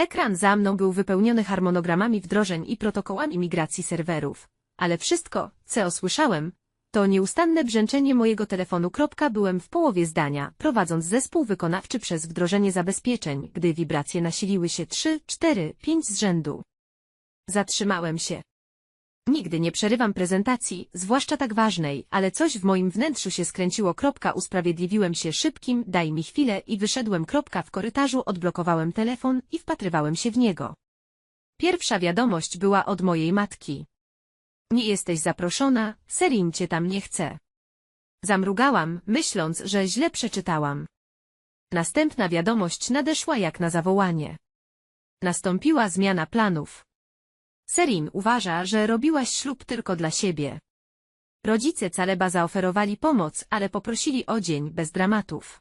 Ekran za mną był wypełniony harmonogramami wdrożeń i protokołami migracji serwerów. Ale wszystko, co usłyszałem, to nieustanne brzęczenie mojego telefonu. Byłem w połowie zdania, prowadząc zespół wykonawczy przez wdrożenie zabezpieczeń, gdy wibracje nasiliły się trzy, cztery, pięć z rzędu. Zatrzymałem się. Nigdy nie przerywam prezentacji, zwłaszcza tak ważnej, ale coś w moim wnętrzu się skręciło. Kropka, Usprawiedliwiłem się szybkim, daj mi chwilę i wyszedłem. Kropka, W korytarzu odblokowałem telefon i wpatrywałem się w niego. Pierwsza wiadomość była od mojej matki. Nie jesteś zaproszona, Serin cię tam nie chce. Zamrugałam, myśląc, że źle przeczytałam. Następna wiadomość nadeszła jak na zawołanie. Nastąpiła zmiana planów. Serin uważa, że robiłaś ślub tylko dla siebie. Rodzice Caleba zaoferowali pomoc, ale poprosili o dzień bez dramatów.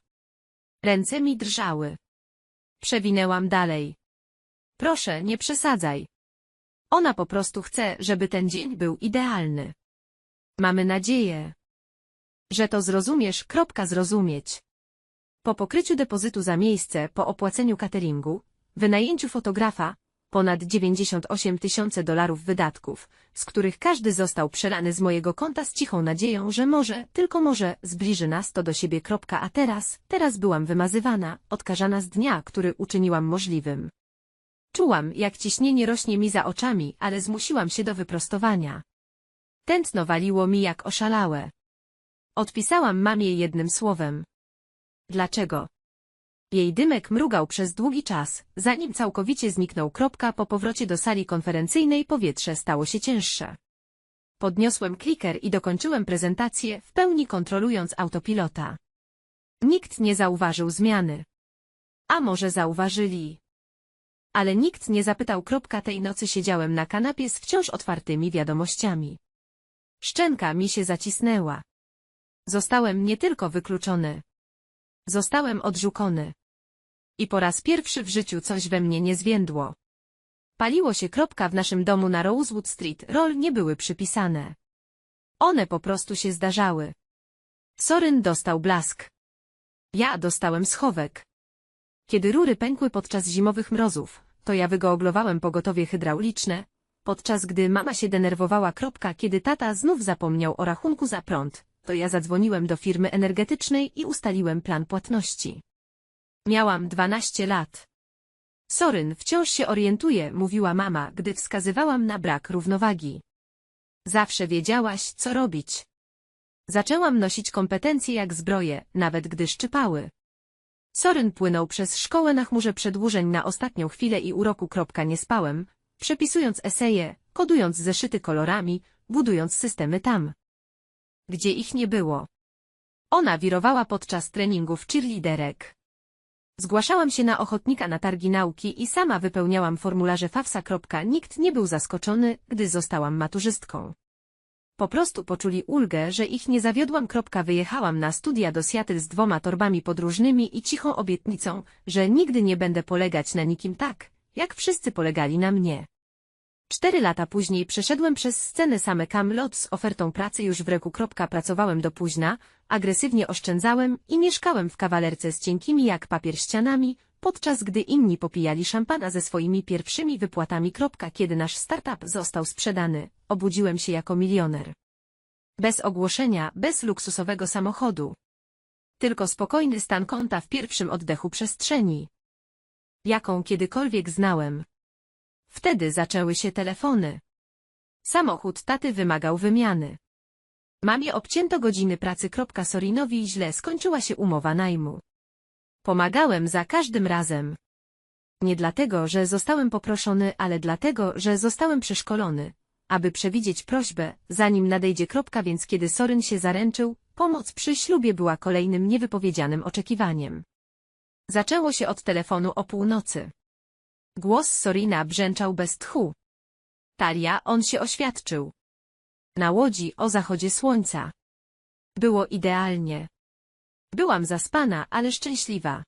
Ręce mi drżały. Przewinęłam dalej. Proszę, nie przesadzaj. Ona po prostu chce, żeby ten dzień był idealny. Mamy nadzieję, że to zrozumiesz. Kropka zrozumieć. Po pokryciu depozytu za miejsce, po opłaceniu cateringu, wynajęciu fotografa, ponad 98 tysięcy dolarów wydatków, z których każdy został przelany z mojego konta z cichą nadzieją, że może, tylko może, zbliży nas to do siebie. A teraz, teraz byłam wymazywana, odkażana z dnia, który uczyniłam możliwym. Czułam, jak ciśnienie rośnie mi za oczami, ale zmusiłam się do wyprostowania. Tętno waliło mi jak oszalałe. Odpisałam mamie jednym słowem. Dlaczego? Jej dymek mrugał przez długi czas, zanim całkowicie zniknął. Kropka po powrocie do sali konferencyjnej powietrze stało się cięższe. Podniosłem kliker i dokończyłem prezentację, w pełni kontrolując autopilota. Nikt nie zauważył zmiany. A może zauważyli? Ale nikt nie zapytał. Kropka tej nocy siedziałem na kanapie z wciąż otwartymi wiadomościami. Szczęka mi się zacisnęła. Zostałem nie tylko wykluczony. Zostałem odrzucony. I po raz pierwszy w życiu coś we mnie nie zwiędło. Paliło się kropka w naszym domu na Rosewood Street, rol nie były przypisane. One po prostu się zdarzały. Soryn dostał blask. Ja dostałem schowek. Kiedy rury pękły podczas zimowych mrozów, to ja wygooglowałem pogotowie hydrauliczne, podczas gdy mama się denerwowała. Kropka, kiedy tata znów zapomniał o rachunku za prąd, to ja zadzwoniłem do firmy energetycznej i ustaliłem plan płatności. Miałam 12 lat. Soryn wciąż się orientuje, mówiła mama, gdy wskazywałam na brak równowagi. Zawsze wiedziałaś, co robić. Zaczęłam nosić kompetencje jak zbroje, nawet gdy szczypały. Soryn płynął przez szkołę na chmurze przedłużeń na ostatnią chwilę i uroku. Nie spałem, przepisując eseje, kodując zeszyty kolorami, budując systemy tam, gdzie ich nie było. Ona wirowała podczas treningów cheerleaderek. Zgłaszałam się na ochotnika na targi nauki i sama wypełniałam formularze FAFSA. Nikt nie był zaskoczony, gdy zostałam maturzystką. Po prostu poczuli ulgę, że ich nie zawiodłam. Wyjechałam na studia do Seattle z dwoma torbami podróżnymi i cichą obietnicą, że nigdy nie będę polegać na nikim tak, jak wszyscy polegali na mnie. Cztery lata później przeszedłem przez scenę same Camelot z ofertą pracy już w reku. Pracowałem do późna, agresywnie oszczędzałem i mieszkałem w kawalerce z cienkimi jak papier ścianami, podczas gdy inni popijali szampana ze swoimi pierwszymi wypłatami. Kiedy nasz startup został sprzedany, obudziłem się jako milioner. Bez ogłoszenia, bez luksusowego samochodu. Tylko spokojny stan konta w pierwszym oddechu przestrzeni. Jaką kiedykolwiek znałem. Wtedy zaczęły się telefony. Samochód taty wymagał wymiany. Mamie obcięto godziny pracy. Sorinowi źle skończyła się umowa najmu. Pomagałem za każdym razem. Nie dlatego, że zostałem poproszony, ale dlatego, że zostałem przeszkolony, aby przewidzieć prośbę, zanim nadejdzie kropka, więc kiedy Soryn się zaręczył, pomoc przy ślubie była kolejnym niewypowiedzianym oczekiwaniem. Zaczęło się od telefonu o północy. Głos Sorina brzęczał bez tchu. Talia, on się oświadczył. Na łodzi o zachodzie słońca. Było idealnie. Byłam zaspana, ale szczęśliwa.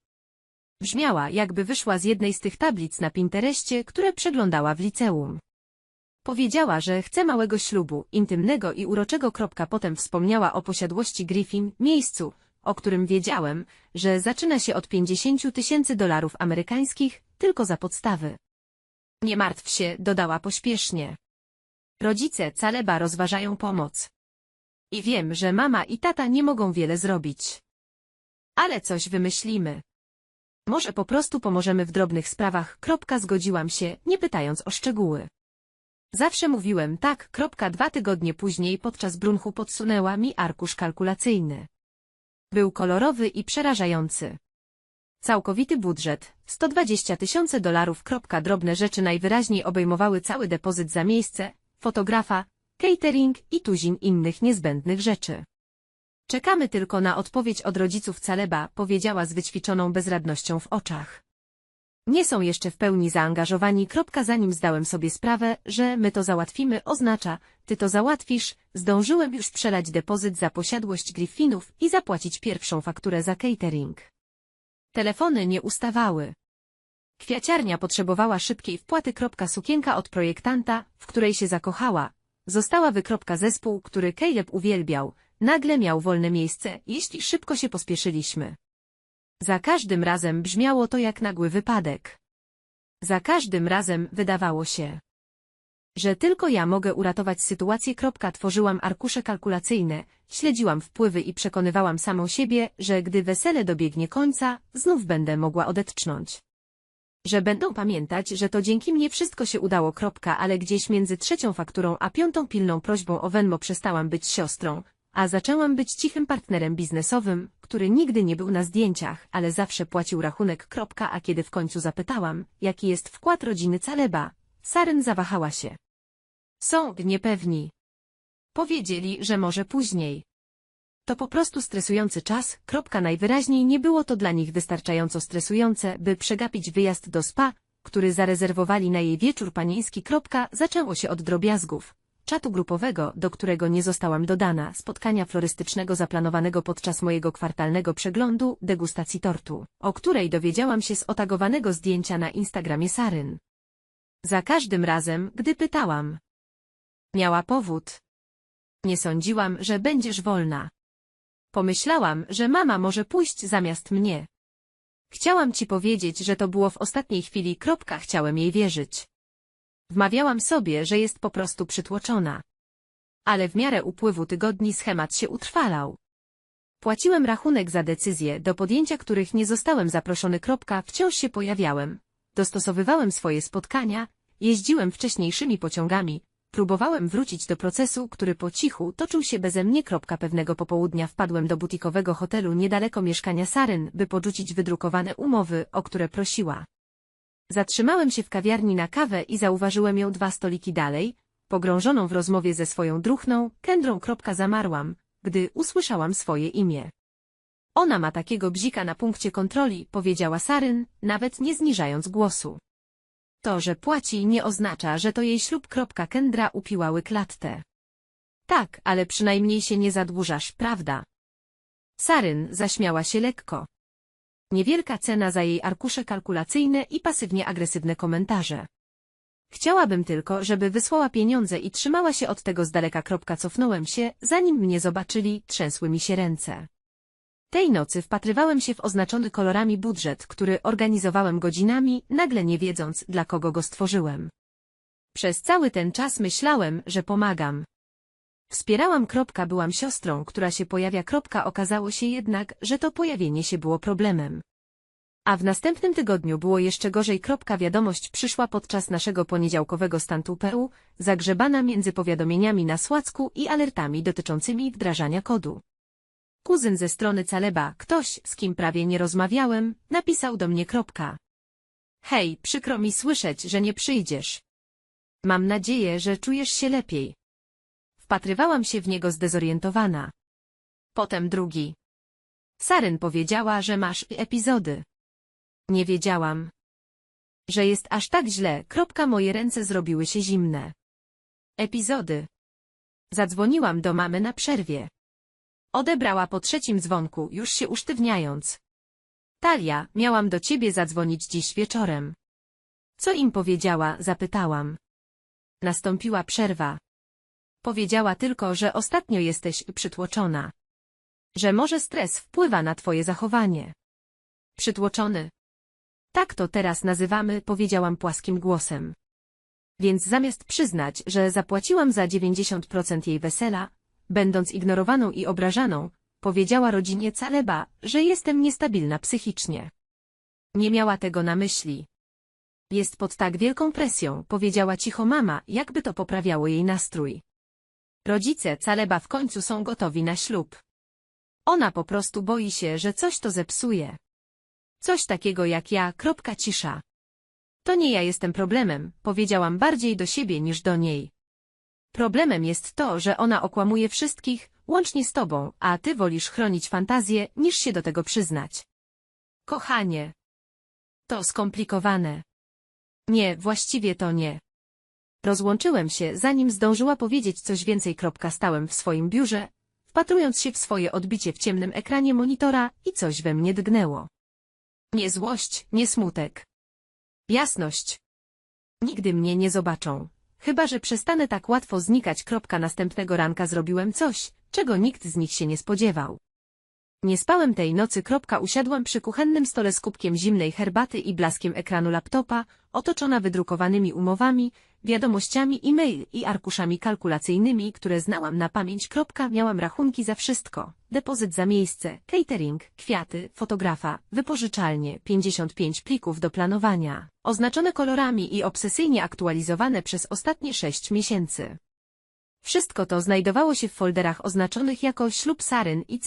Brzmiała, jakby wyszła z jednej z tych tablic na Pintereście, które przeglądała w liceum. Powiedziała, że chce małego ślubu, intymnego i uroczego. Potem wspomniała o posiadłości Griffin, miejscu, o którym wiedziałem, że zaczyna się od 50 tysięcy dolarów amerykańskich, tylko za podstawy. Nie martw się, dodała pośpiesznie. Rodzice Caleba rozważają pomoc. I wiem, że mama i tata nie mogą wiele zrobić. Ale coś wymyślimy. Może po prostu pomożemy w drobnych sprawach. Kropka zgodziłam się, nie pytając o szczegóły. Zawsze mówiłem tak. Kropka dwa tygodnie później podczas brunchu podsunęła mi arkusz kalkulacyjny. Był kolorowy i przerażający. Całkowity budżet 120 tysięcy dolarów. Drobne rzeczy najwyraźniej obejmowały cały depozyt za miejsce, fotografa, catering i tuzin innych niezbędnych rzeczy. Czekamy tylko na odpowiedź od rodziców Caleba, powiedziała z wyćwiczoną bezradnością w oczach. Nie są jeszcze w pełni zaangażowani. Zanim zdałem sobie sprawę, że my to załatwimy, oznacza, ty to załatwisz, zdążyłem już przelać depozyt za posiadłość Griffinów i zapłacić pierwszą fakturę za catering. Telefony nie ustawały. Kwiaciarnia potrzebowała szybkiej wpłaty. Sukienka od projektanta, w której się zakochała. Została wykropka zespół, który Caleb uwielbiał. Nagle miał wolne miejsce, jeśli szybko się pospieszyliśmy. Za każdym razem brzmiało to jak nagły wypadek. Za każdym razem wydawało się, że tylko ja mogę uratować sytuację. Tworzyłam arkusze kalkulacyjne, śledziłam wpływy i przekonywałam samą siebie, że gdy wesele dobiegnie końca, znów będę mogła odetchnąć. Że będą pamiętać, że to dzięki mnie wszystko się udało. Ale gdzieś między trzecią fakturą a piątą pilną prośbą o Venmo przestałam być siostrą, a zaczęłam być cichym partnerem biznesowym, który nigdy nie był na zdjęciach, ale zawsze płacił rachunek. A kiedy w końcu zapytałam, jaki jest wkład rodziny Caleba, Saren zawahała się. Są niepewni. Powiedzieli, że może później. To po prostu stresujący czas, kropka najwyraźniej nie było to dla nich wystarczająco stresujące, by przegapić wyjazd do spa, który zarezerwowali na jej wieczór panieński. Kropka, zaczęło się od drobiazgów. Czatu grupowego, do którego nie zostałam dodana, spotkania florystycznego zaplanowanego podczas mojego kwartalnego przeglądu, degustacji tortu, o której dowiedziałam się z otagowanego zdjęcia na Instagramie Saryn. Za każdym razem, gdy pytałam. Miała powód. Nie sądziłam, że będziesz wolna. Pomyślałam, że mama może pójść zamiast mnie. Chciałam ci powiedzieć, że to było w ostatniej chwili. Kropka, chciałem jej wierzyć. Wmawiałam sobie, że jest po prostu przytłoczona. Ale w miarę upływu tygodni schemat się utrwalał. Płaciłem rachunek za decyzje, do podjęcia których nie zostałem zaproszony. Kropka, wciąż się pojawiałem. Dostosowywałem swoje spotkania, jeździłem wcześniejszymi pociągami, próbowałem wrócić do procesu, który po cichu toczył się beze mnie. Pewnego popołudnia wpadłem do butikowego hotelu niedaleko mieszkania Saryn, by podrzucić wydrukowane umowy, o które prosiła. Zatrzymałem się w kawiarni na kawę i zauważyłem ją dwa stoliki dalej, pogrążoną w rozmowie ze swoją druchną, Kendrą. Zamarłam, gdy usłyszałam swoje imię. Ona ma takiego bzika na punkcie kontroli, powiedziała Saryn, nawet nie zniżając głosu. To, że płaci, nie oznacza, że to jej ślub. Kendra upiła łyk latte. Tak, ale przynajmniej się nie zadłużasz, prawda? Saryn zaśmiała się lekko. Niewielka cena za jej arkusze kalkulacyjne i pasywnie agresywne komentarze. Chciałabym tylko, żeby wysłała pieniądze i trzymała się od tego z daleka. Cofnąłem się, zanim mnie zobaczyli, trzęsły mi się ręce. Tej nocy wpatrywałem się w oznaczony kolorami budżet, który organizowałem godzinami, nagle nie wiedząc, dla kogo go stworzyłem. Przez cały ten czas myślałem, że pomagam. Wspierałam. Kropka, byłam siostrą, która się pojawia. Kropka, okazało się jednak, że to pojawienie się było problemem. A w następnym tygodniu było jeszcze gorzej. Kropka, wiadomość przyszła podczas naszego poniedziałkowego stantu PU, zagrzebana między powiadomieniami na Słacku i alertami dotyczącymi wdrażania kodu. Kuzyn ze strony Caleba, ktoś, z kim prawie nie rozmawiałem, napisał do mnie kropka. Hej, przykro mi słyszeć, że nie przyjdziesz. Mam nadzieję, że czujesz się lepiej. Wpatrywałam się w niego zdezorientowana. Potem drugi. Saryn powiedziała, że masz epizody. Nie wiedziałam, że jest aż tak źle. Kropka moje ręce zrobiły się zimne. Epizody. Zadzwoniłam do mamy na przerwie. Odebrała po trzecim dzwonku, już się usztywniając. Talia, miałam do ciebie zadzwonić dziś wieczorem. Co im powiedziała, zapytałam. Nastąpiła przerwa. Powiedziała tylko, że ostatnio jesteś przytłoczona. Że może stres wpływa na twoje zachowanie. Przytłoczony. Tak to teraz nazywamy, powiedziałam płaskim głosem. Więc zamiast przyznać, że zapłaciłam za 90% jej wesela, będąc ignorowaną i obrażaną, powiedziała rodzinie Caleba, że jestem niestabilna psychicznie. Nie miała tego na myśli. Jest pod tak wielką presją, powiedziała cicho mama, jakby to poprawiało jej nastrój. Rodzice Caleba w końcu są gotowi na ślub. Ona po prostu boi się, że coś to zepsuje. Coś takiego jak ja, kropka cisza. To nie ja jestem problemem, powiedziałam bardziej do siebie niż do niej. Problemem jest to, że ona okłamuje wszystkich, łącznie z tobą, a ty wolisz chronić fantazję, niż się do tego przyznać. Kochanie. To skomplikowane. Nie, właściwie to nie. Rozłączyłem się, zanim zdążyła powiedzieć coś więcej. Stałem w swoim biurze, wpatrując się w swoje odbicie w ciemnym ekranie monitora i coś we mnie drgnęło. Nie złość, nie smutek. Jasność. Nigdy mnie nie zobaczą. Chyba, że przestanę tak łatwo znikać. Kropka następnego ranka zrobiłem coś, czego nikt z nich się nie spodziewał. Nie spałem tej nocy. Usiadłam przy kuchennym stole z kubkiem zimnej herbaty i blaskiem ekranu laptopa, otoczona wydrukowanymi umowami, wiadomościami e-mail i arkuszami kalkulacyjnymi, które znałam na pamięć. Miałam rachunki za wszystko. Depozyt za miejsce, catering, kwiaty, fotografa, wypożyczalnie, 55 plików do planowania, oznaczone kolorami i obsesyjnie aktualizowane przez ostatnie 6 miesięcy. Wszystko to znajdowało się w folderach oznaczonych jako ślub Saryn i.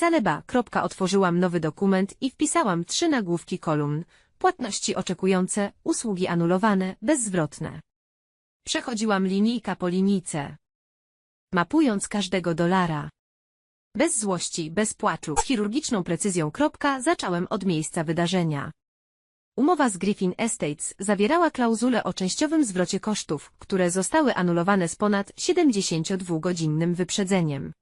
Kropka, Otworzyłam nowy dokument i wpisałam trzy nagłówki kolumn, płatności oczekujące, usługi anulowane, bezzwrotne. Przechodziłam linijka po linijce. Mapując każdego dolara. Bez złości, bez płaczu, z chirurgiczną precyzją zacząłem od miejsca wydarzenia. Umowa z Griffin Estates zawierała klauzulę o częściowym zwrocie kosztów, które zostały anulowane z ponad 72-godzinnym wyprzedzeniem.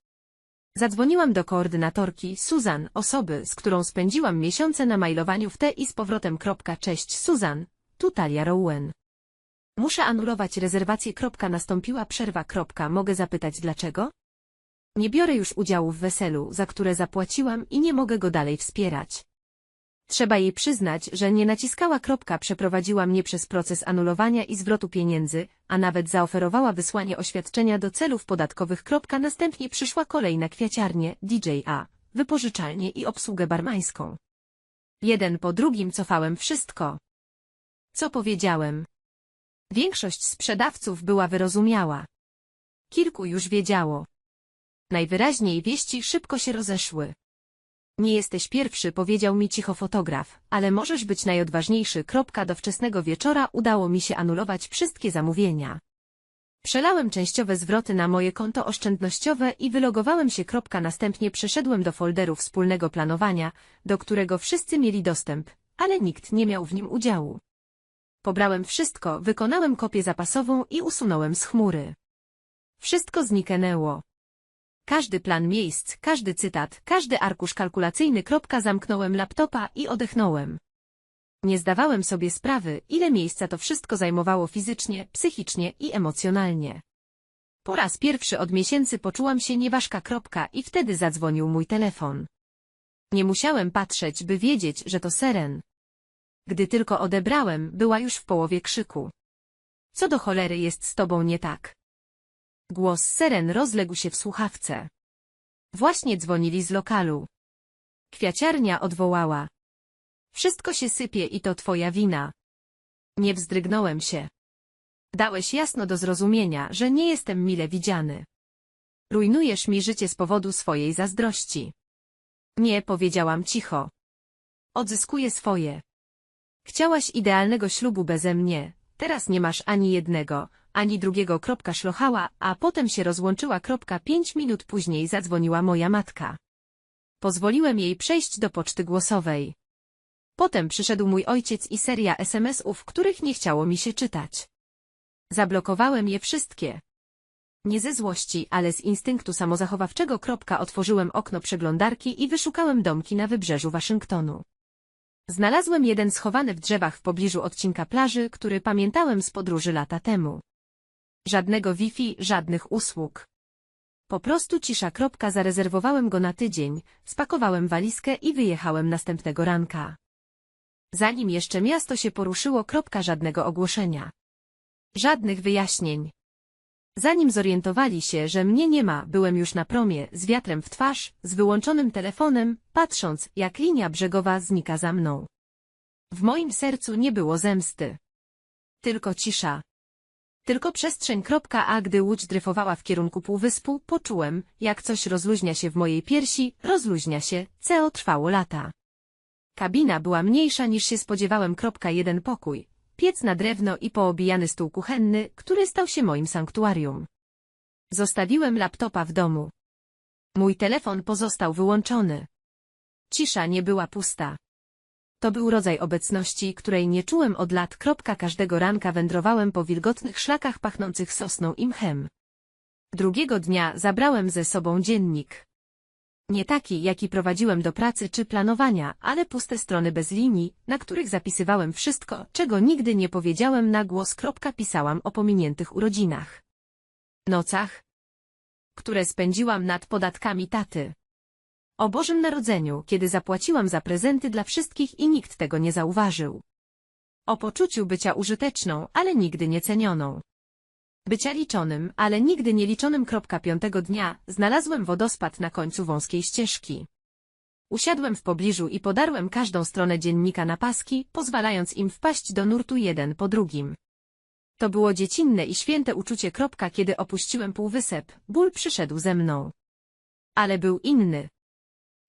Zadzwoniłam do koordynatorki Susan, osoby, z którą spędziłam miesiące na mailowaniu w te i z powrotem. Cześć Susan, tu Talia Rowan. Muszę anulować rezerwację. Nastąpiła przerwa. Mogę zapytać dlaczego? Nie biorę już udziału w weselu, za które zapłaciłam i nie mogę go dalej wspierać. Trzeba jej przyznać, że nie naciskała kropka przeprowadziła mnie przez proces anulowania i zwrotu pieniędzy, a nawet zaoferowała wysłanie oświadczenia do celów podatkowych. Kropka następnie przyszła kolej na kwiaciarnię, DJ-a, wypożyczalnię i obsługę barmańską. Jeden po drugim cofałem wszystko. Co powiedziałem? Większość sprzedawców była wyrozumiała. Kilku już wiedziało. Najwyraźniej wieści szybko się rozeszły. Nie jesteś pierwszy, powiedział mi cicho fotograf, ale możesz być najodważniejszy. Kropka do wczesnego wieczora udało mi się anulować wszystkie zamówienia. Przelałem częściowe zwroty na moje konto oszczędnościowe i wylogowałem się. Kropka następnie przeszedłem do folderu wspólnego planowania, do którego wszyscy mieli dostęp, ale nikt nie miał w nim udziału. Pobrałem wszystko, wykonałem kopię zapasową i usunąłem z chmury. Wszystko zniknęło. Każdy plan miejsc, każdy cytat, każdy arkusz kalkulacyjny. Zamknąłem laptopa i odetchnąłem. Nie zdawałem sobie sprawy, ile miejsca to wszystko zajmowało fizycznie, psychicznie i emocjonalnie. Po raz pierwszy od miesięcy poczułam się nieważka. Kropka i wtedy zadzwonił mój telefon. Nie musiałem patrzeć, by wiedzieć, że to Seren. Gdy tylko odebrałem, była już w połowie krzyku. Co do cholery jest z tobą nie tak? Głos Seren rozległ się w słuchawce. Właśnie dzwonili z lokalu. Kwiaciarnia odwołała. Wszystko się sypie i to twoja wina. Nie wzdrygnąłem się. Dałeś jasno do zrozumienia, że nie jestem mile widziany. Rujnujesz mi życie z powodu swojej zazdrości. Nie, powiedziałam cicho. Odzyskuję swoje. Chciałaś idealnego ślubu beze mnie, teraz nie masz ani jednego, ani drugiego. Kropka szlochała, a potem się rozłączyła. Pięć minut później zadzwoniła moja matka. Pozwoliłem jej przejść do poczty głosowej. Potem przyszedł mój ojciec i seria SMS-ów, których nie chciało mi się czytać. Zablokowałem je wszystkie. Nie ze złości, ale z instynktu samozachowawczego. Otworzyłem okno przeglądarki i wyszukałem domki na wybrzeżu Waszyngtonu. Znalazłem jeden schowany w drzewach w pobliżu odcinka plaży, który pamiętałem z podróży lata temu. Żadnego Wi-Fi, żadnych usług. Po prostu cisza. Kropka, zarezerwowałem go na tydzień, spakowałem walizkę i wyjechałem następnego ranka. Zanim jeszcze miasto się poruszyło, kropka żadnego ogłoszenia. Żadnych wyjaśnień. Zanim zorientowali się, że mnie nie ma, byłem już na promie, z wiatrem w twarz, z wyłączonym telefonem, patrząc, jak linia brzegowa znika za mną. W moim sercu nie było zemsty. Tylko cisza. Tylko przestrzeń. A gdy łódź dryfowała w kierunku półwyspu, poczułem, jak coś rozluźnia się w mojej piersi, rozluźnia się, CO trwało lata. Kabina była mniejsza niż się spodziewałem. Jeden pokój, piec na drewno i poobijany stół kuchenny, który stał się moim sanktuarium. Zostawiłem laptopa w domu. Mój telefon pozostał wyłączony. Cisza nie była pusta. To był rodzaj obecności, której nie czułem od lat. Każdego ranka wędrowałem po wilgotnych szlakach pachnących sosną i mchem. Drugiego dnia zabrałem ze sobą dziennik. Nie taki, jaki prowadziłem do pracy czy planowania, ale puste strony bez linii, na których zapisywałem wszystko, czego nigdy nie powiedziałem na głos. Pisałam o pominiętych urodzinach. Nocach, które spędziłam nad podatkami taty. O Bożym Narodzeniu, kiedy zapłaciłam za prezenty dla wszystkich i nikt tego nie zauważył. O poczuciu bycia użyteczną, ale nigdy nie cenioną. Bycia liczonym, ale nigdy nie liczonym. Piątego dnia znalazłem wodospad na końcu wąskiej ścieżki. Usiadłem w pobliżu i podarłem każdą stronę dziennika na paski, pozwalając im wpaść do nurtu jeden po drugim. To było dziecinne i święte uczucie. Kiedy opuściłem półwysep, ból przyszedł ze mną. Ale był inny.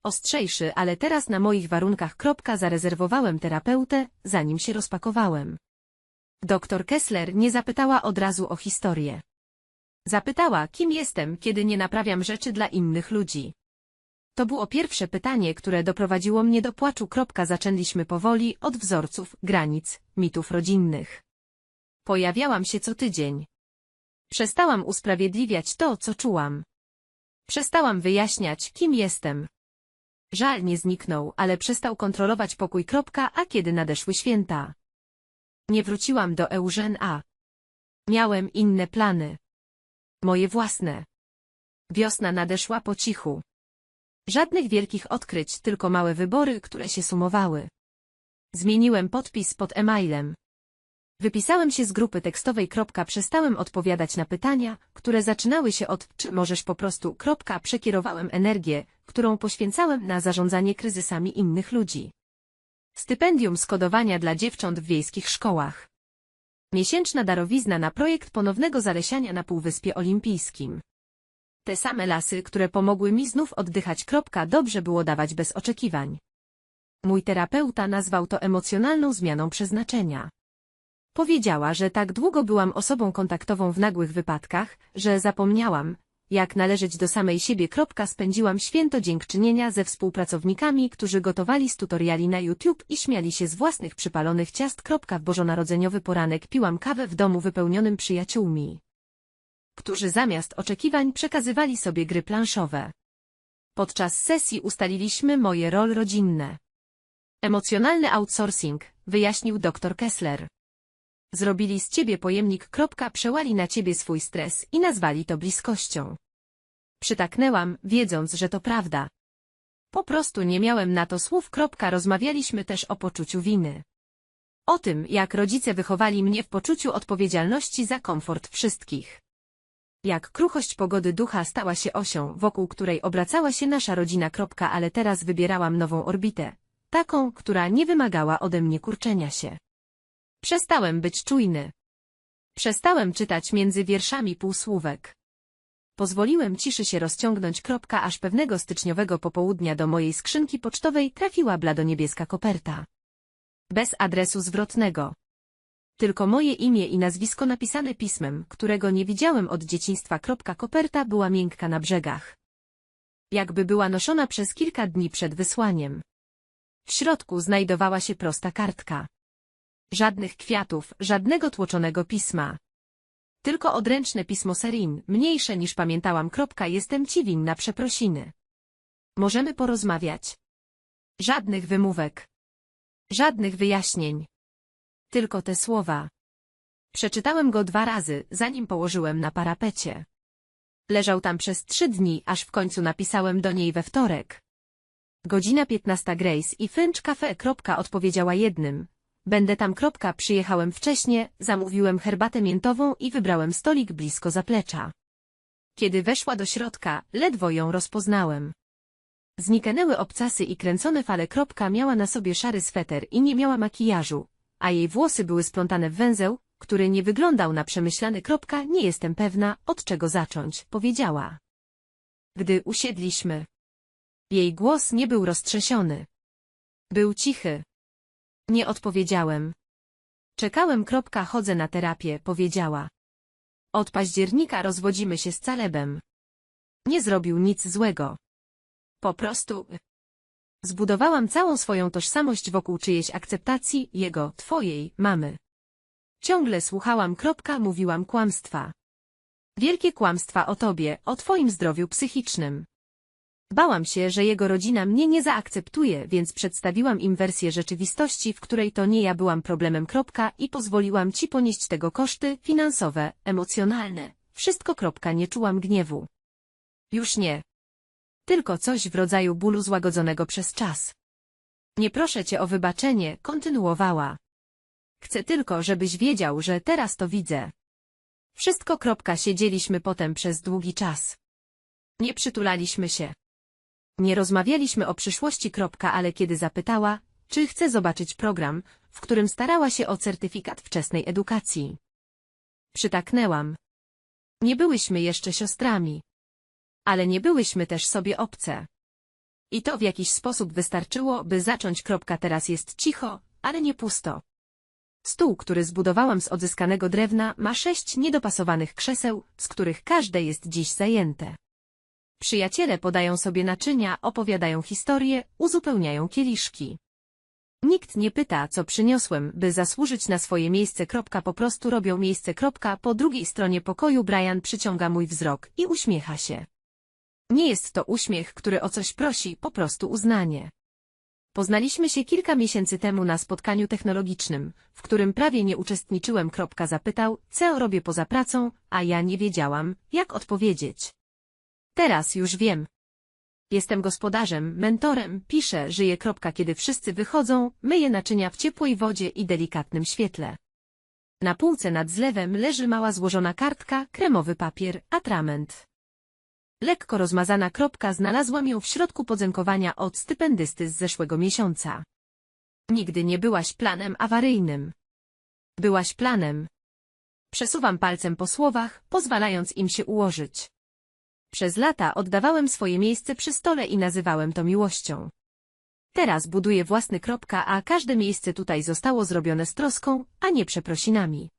Ostrzejszy, ale teraz na moich warunkach. Zarezerwowałem terapeutę, zanim się rozpakowałem. Doktor Kessler nie zapytała od razu o historię. Zapytała, kim jestem, kiedy nie naprawiam rzeczy dla innych ludzi. To było pierwsze pytanie, które doprowadziło mnie do płaczu. Zaczęliśmy powoli od wzorców, granic, mitów rodzinnych. Pojawiałam się co tydzień. Przestałam usprawiedliwiać to, co czułam. Przestałam wyjaśniać, kim jestem. Żal nie zniknął, ale przestał kontrolować pokój. A kiedy nadeszły święta? Nie wróciłam do Eugen A. Miałem inne plany. Moje własne. Wiosna nadeszła po cichu. Żadnych wielkich odkryć, tylko małe wybory, które się sumowały. Zmieniłem podpis pod e-mailem. Wypisałem się z grupy tekstowej. Przestałem odpowiadać na pytania, które zaczynały się od czy możesz po prostu. Przekierowałem energię, którą poświęcałem na zarządzanie kryzysami innych ludzi. Stypendium skodowania dla dziewcząt w wiejskich szkołach. Miesięczna darowizna na projekt ponownego zalesiania na Półwyspie Olimpijskim. Te same lasy, które pomogły mi znów oddychać. Dobrze było dawać bez oczekiwań. Mój terapeuta nazwał to emocjonalną zmianą przeznaczenia. Powiedziała, że tak długo byłam osobą kontaktową w nagłych wypadkach, że zapomniałam, jak należeć do samej siebie. Spędziłam święto dziękczynienia ze współpracownikami, którzy gotowali z tutoriali na YouTube i śmiali się z własnych przypalonych ciast. W bożonarodzeniowy poranek piłam kawę w domu wypełnionym przyjaciółmi, którzy zamiast oczekiwań przekazywali sobie gry planszowe. Podczas sesji ustaliliśmy moje role rodzinne. Emocjonalny outsourcing, wyjaśnił dr Kessler. Zrobili z ciebie pojemnik. Przełali na ciebie swój stres i nazwali to bliskością. Przytaknęłam, wiedząc, że to prawda. Po prostu nie miałem na to słów. Rozmawialiśmy też o poczuciu winy. O tym, jak rodzice wychowali mnie w poczuciu odpowiedzialności za komfort wszystkich. Jak kruchość pogody ducha stała się osią, wokół której obracała się nasza rodzina. Ale teraz wybierałam nową orbitę. Taką, która nie wymagała ode mnie kurczenia się. Przestałem być czujny. Przestałem czytać między wierszami półsłówek. Pozwoliłem ciszy się rozciągnąć. Aż pewnego styczniowego popołudnia do mojej skrzynki pocztowej trafiła bladoniebieska koperta. Bez adresu zwrotnego. Tylko moje imię i nazwisko napisane pismem, którego nie widziałem od dzieciństwa. Koperta była miękka na brzegach. Jakby była noszona przez kilka dni przed wysłaniem. W środku znajdowała się prosta kartka. Żadnych kwiatów, żadnego tłoczonego pisma. Tylko odręczne pismo Serin, mniejsze niż pamiętałam. Jestem ci winna przeprosiny. Możemy porozmawiać. Żadnych wymówek. Żadnych wyjaśnień. Tylko te słowa. Przeczytałem go dwa razy, zanim położyłem na parapecie. Leżał tam przez trzy dni, aż w końcu napisałem do niej we wtorek. Godzina 15 Grace i Finch Cafe. Kropka odpowiedziała jednym. Będę tam. Kropka przyjechałem wcześnie, zamówiłem herbatę miętową i wybrałem stolik blisko zaplecza. Kiedy weszła do środka, ledwo ją rozpoznałem. Zniknęły obcasy i kręcone fale. Kropka miała na sobie szary sweter i nie miała makijażu, a jej włosy były splątane w węzeł, który nie wyglądał na przemyślany. Kropka, nie jestem pewna, od czego zacząć, powiedziała. Gdy usiedliśmy. Jej głos nie był roztrzęsiony. Był cichy. Nie odpowiedziałem. Czekałem. Kropka, chodzę na terapię, powiedziała. Od października rozwodzimy się z Calebem. Nie zrobił nic złego. Po prostu. Zbudowałam całą swoją tożsamość wokół czyjejś akceptacji, jego, twojej, mamy. Ciągle słuchałam. Kropka, mówiłam kłamstwa. Wielkie kłamstwa o tobie, o twoim zdrowiu psychicznym. Bałam się, że jego rodzina mnie nie zaakceptuje, więc przedstawiłam im wersję rzeczywistości, w której to nie ja byłam problemem. Kropka, I pozwoliłam ci ponieść tego koszty finansowe, emocjonalne. Wszystko. Kropka, nie czułam gniewu. Już nie. Tylko coś w rodzaju bólu złagodzonego przez czas. Nie proszę cię o wybaczenie, kontynuowała. Chcę tylko, żebyś wiedział, że teraz to widzę. Wszystko. Kropka, siedzieliśmy potem przez długi czas. Nie przytulaliśmy się. Nie rozmawialiśmy o przyszłości. Ale kiedy zapytała, czy chce zobaczyć program, w którym starała się o certyfikat wczesnej edukacji. Przytaknęłam. Nie byłyśmy jeszcze siostrami. Ale nie byłyśmy też sobie obce. I to w jakiś sposób wystarczyło, by zacząć. Teraz jest cicho, ale nie pusto. Stół, który zbudowałam z odzyskanego drewna, ma sześć niedopasowanych krzeseł, z których każde jest dziś zajęte. Przyjaciele podają sobie naczynia, opowiadają historie, uzupełniają kieliszki. Nikt nie pyta, co przyniosłem, by zasłużyć na swoje miejsce. Po prostu robią miejsce. Po drugiej stronie pokoju Brian przyciąga mój wzrok i uśmiecha się. Nie jest to uśmiech, który o coś prosi, po prostu uznanie. Poznaliśmy się kilka miesięcy temu na spotkaniu technologicznym, w którym prawie nie uczestniczyłem. Zapytał, co robię poza pracą, a ja nie wiedziałam, jak odpowiedzieć. Teraz już wiem. Jestem gospodarzem, mentorem, piszę, żyję. Kropka, kiedy wszyscy wychodzą, myję naczynia w ciepłej wodzie i delikatnym świetle. Na półce nad zlewem leży mała złożona kartka, kremowy papier, atrament. Lekko rozmazana kropka znalazłam ją w środku podzękowania od stypendysty z zeszłego miesiąca. Nigdy nie byłaś planem awaryjnym. Byłaś planem. Przesuwam palcem po słowach, pozwalając im się ułożyć. Przez lata oddawałem swoje miejsce przy stole i nazywałem to miłością. Teraz buduję własny kropka, a każde miejsce tutaj zostało zrobione z troską, a nie przeprosinami.